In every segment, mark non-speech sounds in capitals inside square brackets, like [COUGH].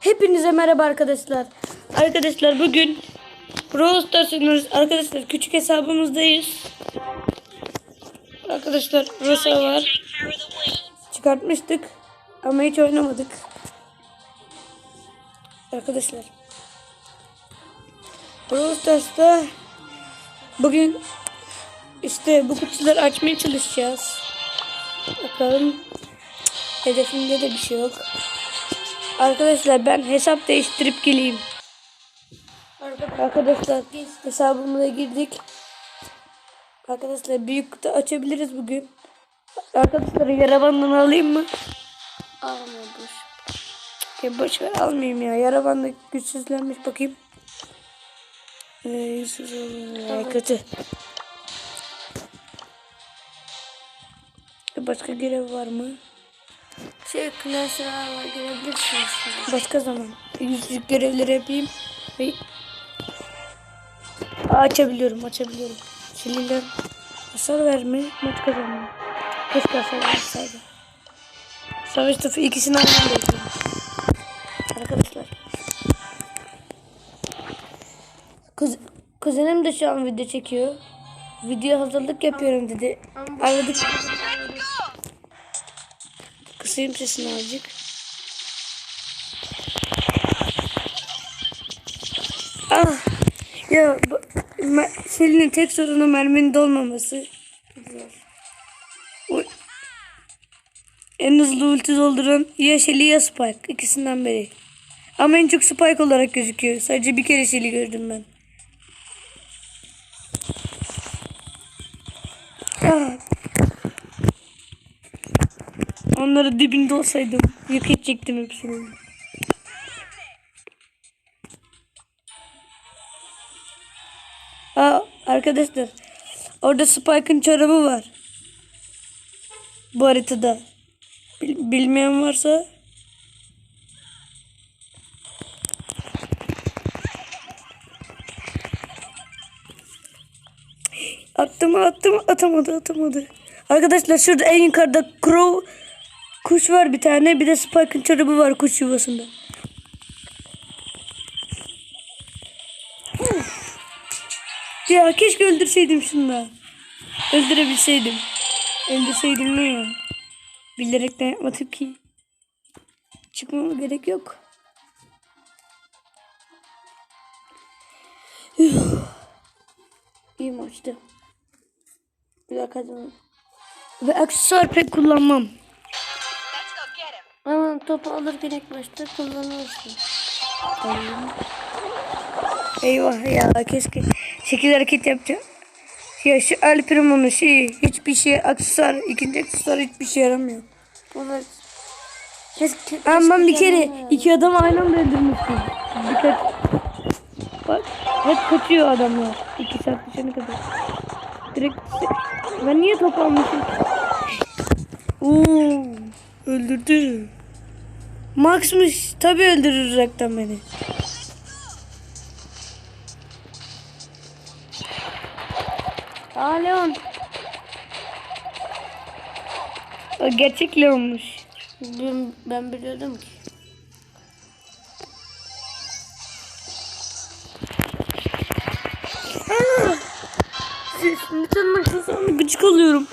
Hepinize merhaba arkadaşlar. Arkadaşlar bugün Brawl Stars. Arkadaşlar küçük hesabımızdayız. Arkadaşlar Rosa var. Çıkartmıştık ama hiç oynamadık. Arkadaşlar Brawl Stars'ta bugün işte bu kutuları açmaya çalışacağız. Bakalım hedefimde de bir şey yok. Arkadaşlar ben hesap değiştirip geleyim. Arkadaşlar hesabımıza girdik. Arkadaşlar büyük kutu açabiliriz bugün. Arkadaşlar yara bandını alayım mı? Alma boş. Ya boş ver almayayım ya. Yara bandı güçsüzlenmiş bakayım. Ee, yüzsüz olmuyor kötü. Başka görev var mı? Şey klasörler var görebilirsiniz. Başka zaman. Yüzlük görevleri yapayım. Ve açabiliyorum, açabiliyorum. Şililer hasar verme, maç kazanma. Keşke hasar verseydi. Savaş topu ikisini aynı anda yapıyorum. Arkadaşlar. Kuz kuzenim de şu an video çekiyor. Video hazırlık yapıyorum dedi. Aradık. Kısayım sesini azıcık. Ah. Ya Selin'in tek sorunu merminin dolmaması. En hızlı ulti dolduran ya Shelly ya Spike. ikisinden biri. Ama en çok Spike olarak gözüküyor. Sadece bir kere Shelly gördüm ben. Onları dibinde olsaydım yok edecektim hepsini. Aa, arkadaşlar orada Spike'ın çorabı var. Bu haritada. Bil- bilmeyen varsa Attım attım atamadı atamadı. Arkadaşlar şurada en yukarıda crow kuş var bir tane bir de Spike'ın çorabı var kuş yuvasında. Ya keşke öldürseydim şunu. Öldürebilseydim. Öldürseydim ne ya? Bilerekten yapmadım ki. Çıkmama gerek yok. İyi maçtı. Bir kazanalım. Ve aksesuar pek kullanmam. Ama topu alırken ilk başta kullanırsın. Eyvah ya keşke şekil hareket yapacağım. Ya şu El Primo'nun şeyi hiçbir şey aksesuar ikinci aksesuar hiçbir şey yaramıyor. Bunu keşke, Ama ben bir keşke kere yanına- iki adam aynı anda öldürmüştüm. Birkaç bak hep kaçıyor adamlar. İki saat düşene kadar. Direkt ben niye top almışım? Oo, öldürdü. Max'mış. Tabii öldürür uzaktan beni. Aa Leon. O gerçek Leon'muş. Ben, ben biliyordum ki. Bütün maçta sonra gıcık oluyorum.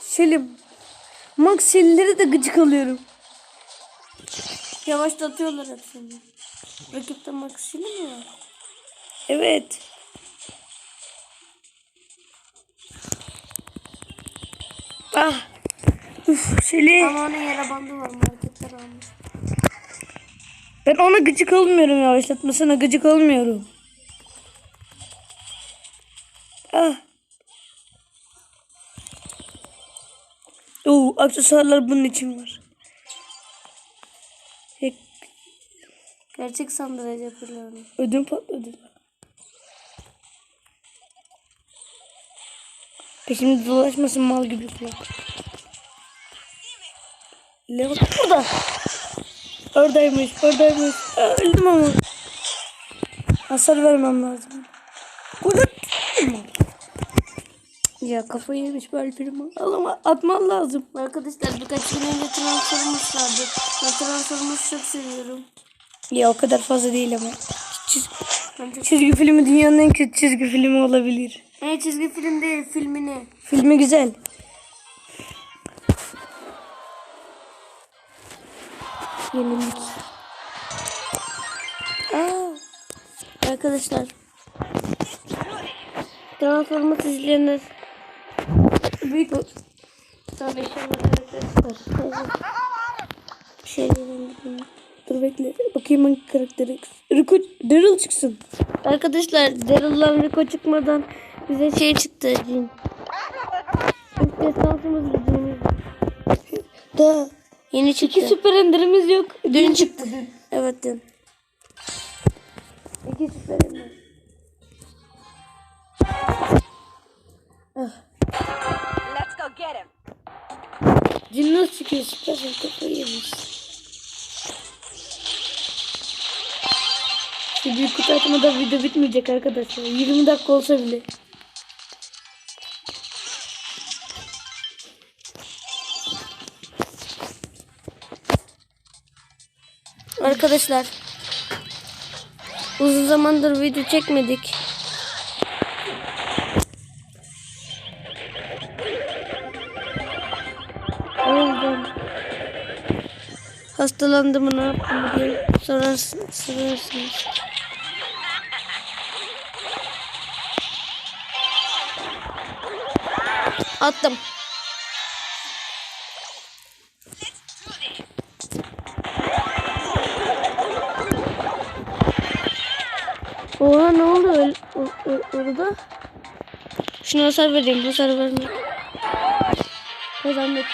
Selim. Max Selim'lere de gıcık oluyorum. Yavaşlatıyorlar hepsini. Rakipte Maxili mi var? Evet. Ah. Uf, Selim. Ama onun yara bandı var marketler almış. Ben ona gıcık olmuyorum yavaşlatmasına gıcık olmuyorum. Aksesuarlar bunun için var. Gerçek sandı Recep İvedik. ödüm patladı. Peşimde dolaşmasın mal gibi kulak. Leon burada. Oradaymış, oradaymış. Öldüm ama. Hasar vermem lazım. Burada. Ya kafayı yemiş böyle film. Ama atman lazım. Arkadaşlar birkaç gün önce Transformers vardı. Ben Transformers'ı çok seviyorum. Ya o kadar fazla değil ama. Çiz- çizgi filmi dünyanın en kötü çizgi filmi olabilir. E çizgi film değil filmini. Filmi güzel. Yenilik. Aa, arkadaşlar. Transformers izleyenler. Büyük. Tabii karakter var. Bir şey. Dur bekle. Bakayım hangi karakteri. Rico Daryl çıksın. Arkadaşlar Daryl'la Rico çıkmadan bize şey çıktı. Cin. İlk destansımız bizim. Da. Yeni çıktı. İki süper enderimiz yok. Dün çıktı. Evet dün. İki süper ender. Go get him. Nasıl çıkıyor? Süper sen kafayı yemiş. Şu büyük kutu açmada video bitmeyecek arkadaşlar. 20 dakika olsa bile. Arkadaşlar. Uzun zamandır video çekmedik. Hastalandım mı ne yaptım diye sorarsın, sorarsınız. Attım. Oha ne oldu orada? Şuna hasar vereyim, hasar verme. Kazandık.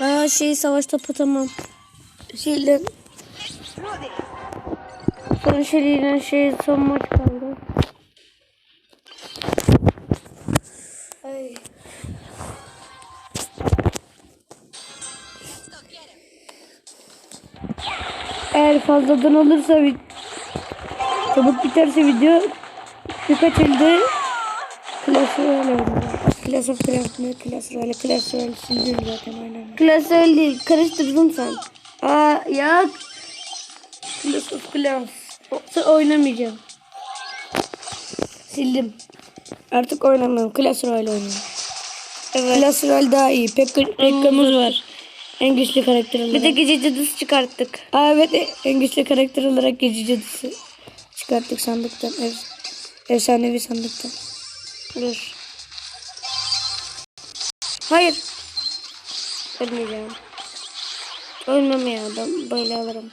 Aa şey savaş topu tamam. Şeyle son şeyle şey son maç kaldı. Ay. Eğer fazladan olursa vi- çabuk biterse video birkaç elde Royale oynayacağım. Clash of Clans mı? Clash Royale, Clash Royale sildim zaten oynamıyorum. Klas öyle değil, karıştırdın sen. Aa ya Clash of Clans. Sen oynamayacağım. Sildim. Artık oynamıyorum. Clash Royale oynuyorum. Evet. Clash Royale daha iyi. Pek Pekka'mız var. En güçlü karakter olarak. Bir de gece cadısı çıkarttık. Aa, evet en güçlü karakter olarak gece cadısı çıkarttık sandıktan. Ev, efsanevi sandıktan. Dur. Hayır. Ölmeyeceğim. Ölmem ya ben böyle alırım.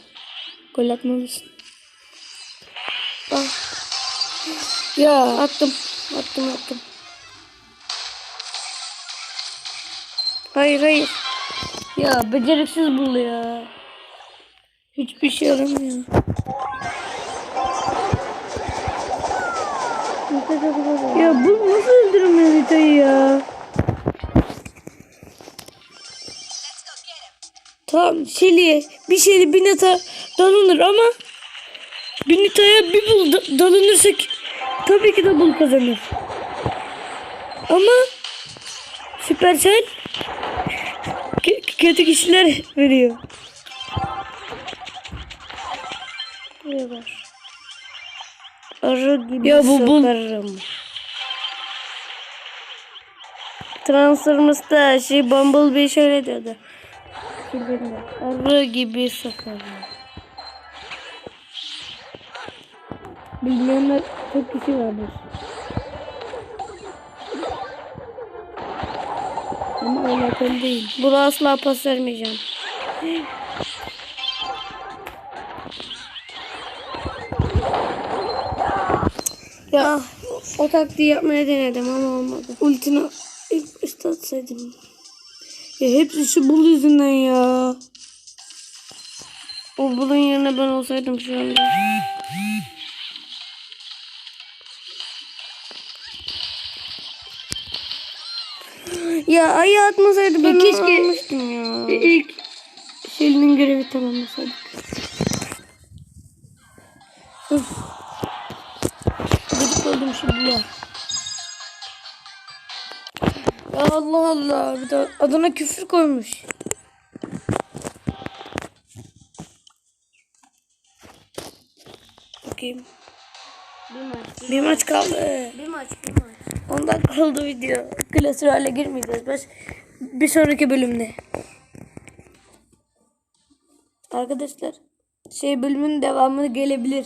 Gol atmamışsın. Ah, Ya attım. Attım attım. Hayır hayır. ya beceriksiz bul ya. Hiçbir şey yaramıyor. Ya bu nasıl öldürmüyor Nita'yı ya? Tamam Şeli'ye bir Şeli bir Nita dalınır ama bir bir bul da- dalınırsak tabii ki de bul kazanır. Ama Süpersel kö- kötü kişiler veriyor. Buraya var. Arı gibi Ya bu- bu- sokarım. Transformers'ta şey Bumblebee şöyle diyordu. Arı gibi sokarım. Bilmeyenler çok kişi vardır. Ama alakalı değil. Buna asla pas vermeyeceğim. Ya O taktiği yapmaya denedim ama olmadı. ultini ilk başta atsaydım. Ya hepsi şu bul yüzünden ya. O bunun yerine ben olsaydım şu anda. Ya ayı atmasaydı ben Ya onu keşke- almıştım ya. İlk Şeli'nin görevi tamamlasaydık. koydum şimdi. Ya Allah Allah. Bir de adına küfür koymuş. Bakayım. Bir maç. Bir maç kaldı. Bir maç. Bir maç. Ondan kaldı video. Klasör hale girmeyeceğiz. Baş bir sonraki bölümde. Arkadaşlar şey bölümün devamı gelebilir.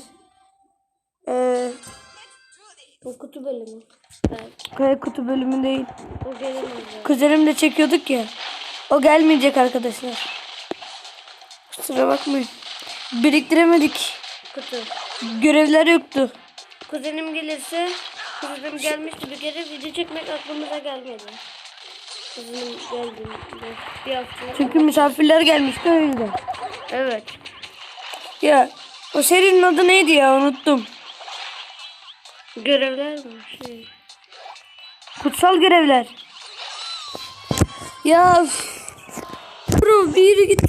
Ee, O kutu bölümü. Evet. kaya kutu bölümü değil. O gelemez. Kuzenimle çekiyorduk ya. O gelmeyecek arkadaşlar. Kusura bakmayın. Biriktiremedik. Kutu. Görevler yoktu. Kuzenim gelirse kuzenim gelmişti bir kere video çekmek aklımıza gelmedi. Kuzenim geldiğinde bir hafta. Çünkü misafirler gelmişti o yüzden. Evet. Ya o serinin adı neydi ya unuttum. Görevler mi? Şey. Kutsal görevler. Ya bro bir git.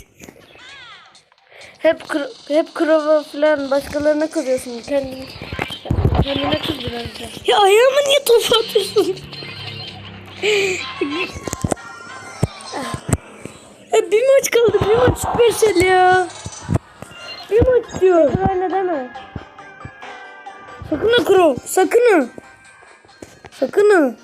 Hep hep krova falan başkalarına kızıyorsun. Kendini kendine kız biraz da. Ya ayağıma niye top atıyorsun? ya bir maç kaldı bir maç Supercell ya. Bir maç diyor. Öyle deme. Sakın ha Crow sakın ha. Sakın ha.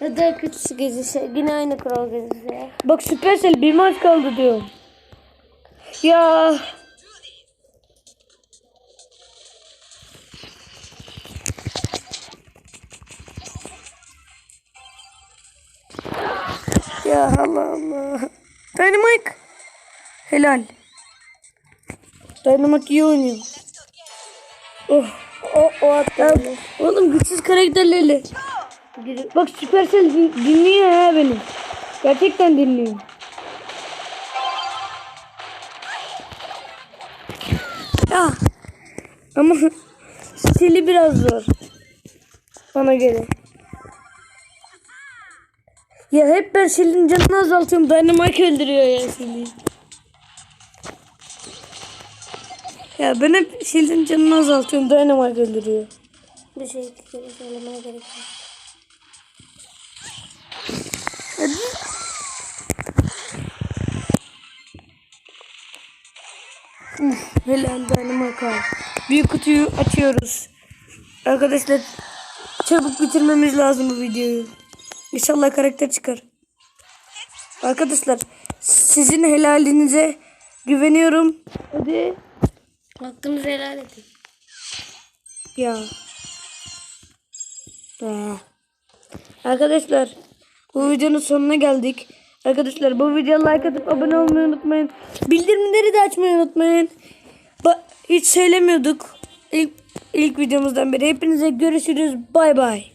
Ya da kötüsü gezisi. Yine aynı krova gezisi. Bak Supercell bir maç kaldı diyor. Ya. Ya Allah Allah. Dynamite. Helal. Dynamite iyi oynuyor. Oh. O o attı. Ya, oğlum güçsüz karakterlerle. Bak Supercell din- dinliyor ha beni. Gerçekten dinliyor. Ya. Ama [LAUGHS] stili biraz zor. Bana göre. Ya hep ben Shell'in canını azaltıyorum. Dynamite öldürüyor ya Shell'i. Ya ben hep Shell'in canını azaltıyorum. Dynamite öldürüyor. Bir şey söylemeye gerek yok. Helal Dynamite abi. Büyük kutuyu açıyoruz. Arkadaşlar çabuk bitirmemiz lazım bu videoyu. İnşallah karakter çıkar. Arkadaşlar sizin helalinize güveniyorum. Hadi. Hakkınızı helal edin. Ya. Ee. Arkadaşlar bu videonun sonuna geldik. Arkadaşlar bu videoya like atıp abone olmayı unutmayın. Bildirimleri de açmayı unutmayın. Ba- hiç söylemiyorduk ilk, ilk videomuzdan beri. Hepinize görüşürüz. Bay bay.